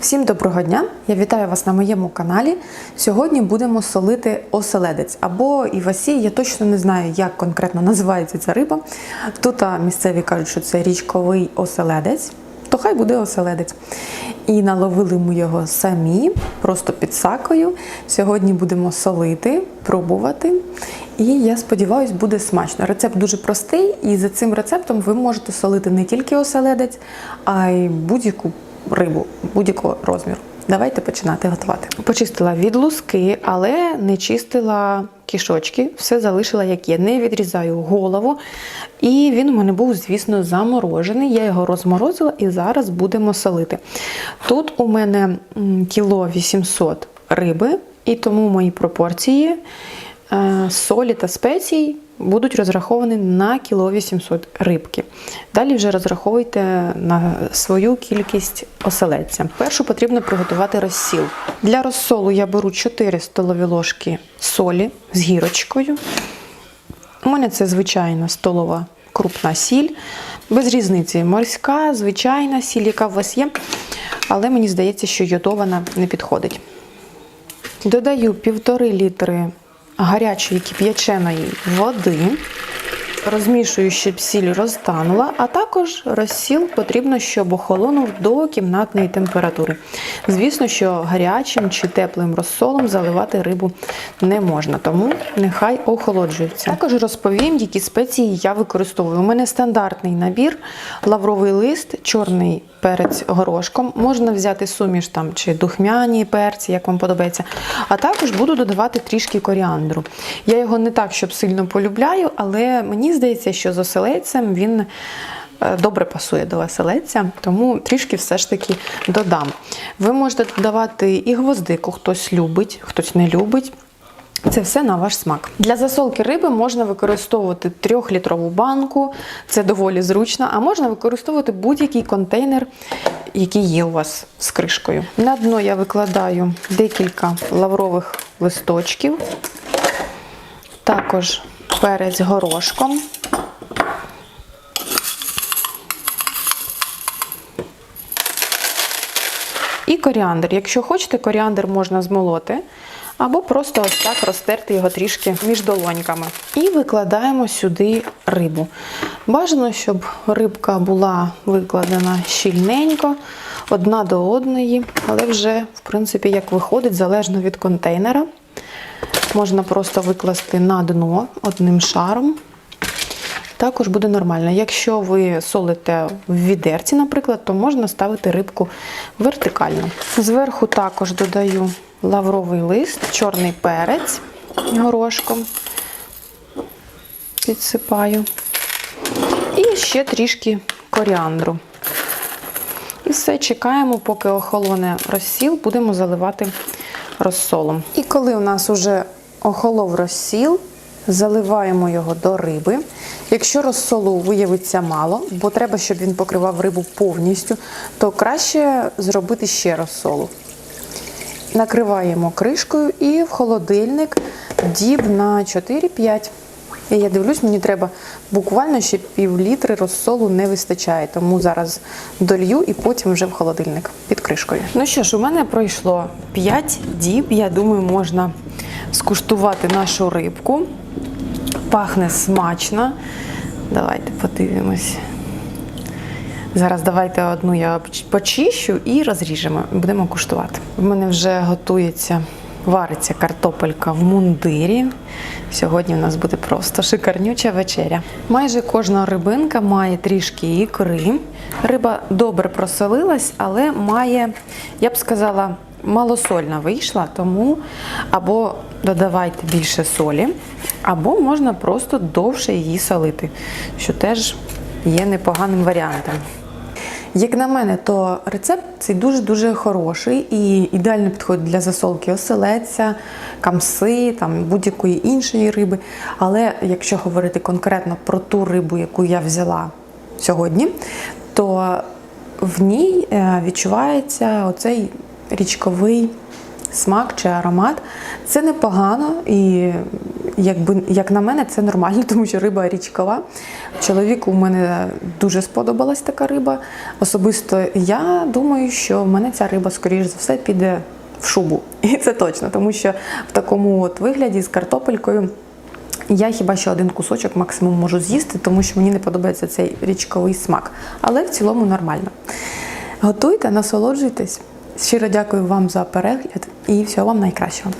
Всім доброго дня! Я вітаю вас на моєму каналі. Сьогодні будемо солити оселедець або івасі. Я точно не знаю, як конкретно називається ця риба. Тут місцеві кажуть, що це річковий оселедець, то хай буде оселедець. І наловили ми його самі, просто під сакою. Сьогодні будемо солити, пробувати. І я сподіваюся, буде смачно. Рецепт дуже простий, і за цим рецептом ви можете солити не тільки оселедець, а й будь-яку рибу будь-якого розміру. Давайте починати готувати. Почистила від луски, але не чистила кішочки, все залишила як є. Не відрізаю голову. І він у мене був, звісно, заморожений. Я його розморозила і зараз будемо солити. Тут у мене кіло 800 риби, і тому мої пропорції солі та спецій будуть розраховані на кіло 800 рибки. Далі вже розраховуйте на свою кількість оселедця. Першу потрібно приготувати розсіл. Для розсолу я беру 4 столові ложки солі з гірочкою. У мене це звичайна столова крупна сіль. Без різниці морська, звичайна сіль, яка у вас є. Але мені здається, що йодована не підходить. Додаю півтори літри гарячої кип'яченої води. Розмішую, щоб сіль розтанула, а також розсіл потрібно, щоб охолонув до кімнатної температури. Звісно, що гарячим чи теплим розсолом заливати рибу не можна, тому нехай охолоджується. Також розповім, які спеції я використовую. У мене стандартний набір, лавровий лист, чорний перець горошком. Можна взяти суміш там чи духмяні перці, як вам подобається. А також буду додавати трішки коріандру. Я його не так, щоб сильно полюбляю, але мені здається, що з оселедцем він е, добре пасує до оселедця, тому трішки все ж таки додам. Ви можете додавати і гвоздику, хтось любить, хтось не любить. Це все на ваш смак. Для засолки риби можна використовувати 3-літрову банку, це доволі зручно, а можна використовувати будь-який контейнер, який є у вас з кришкою. На дно я викладаю декілька лаврових листочків, також перець горошком. І коріандр. Якщо хочете, коріандр можна змолоти. Або просто ось так розтерти його трішки між долоньками. І викладаємо сюди рибу. Бажано, щоб рибка була викладена щільненько, одна до одної, але вже, в принципі, як виходить, залежно від контейнера. Можна просто викласти на дно одним шаром. Також буде нормально. Якщо ви солите в відерці, наприклад, то можна ставити рибку вертикально. Зверху також додаю лавровий лист, чорний перець горошком. Підсипаю. І ще трішки коріандру. І все, чекаємо, поки охолоне розсіл, будемо заливати розсолом. І коли у нас вже охолов розсіл, заливаємо його до риби. Якщо розсолу виявиться мало, бо треба, щоб він покривав рибу повністю, то краще зробити ще розсолу. Накриваємо кришкою і в холодильник діб на 4-5. І я дивлюсь, мені треба буквально ще пів літри розсолу не вистачає. Тому зараз долью і потім вже в холодильник під кришкою. Ну що ж, у мене пройшло 5 діб. Я думаю, можна скуштувати нашу рибку. Пахне смачно. Давайте подивимось. Зараз давайте одну я почищу і розріжемо. Будемо куштувати. У мене вже готується, вариться картопелька в мундирі. Сьогодні у нас буде просто шикарнюча вечеря. Майже кожна рибинка має трішки ікри. Риба добре просолилась, але має, я б сказала, малосольна вийшла, тому або додавайте більше солі, або можна просто довше її солити, що теж є непоганим варіантом. Як на мене, то рецепт цей дуже-дуже хороший і ідеально підходить для засолки оселедця, камси, там будь-якої іншої риби. Але якщо говорити конкретно про ту рибу, яку я взяла сьогодні, то в ній е, відчувається оцей річковий смак чи аромат. Це непогано, і якби як на мене, це нормально, тому що риба річкова. Чоловіку у мене дуже сподобалась така риба. Особисто я думаю, що в мене ця риба, скоріш за все, піде в шубу. І це точно, тому що в такому от вигляді з картопелькою. Я хіба що один кусочок максимум можу з'їсти, тому що мені не подобається цей річковий смак. Але в цілому нормально. Готуйте, насолоджуйтесь. Щиро дякую вам за перегляд і всього вам найкращого.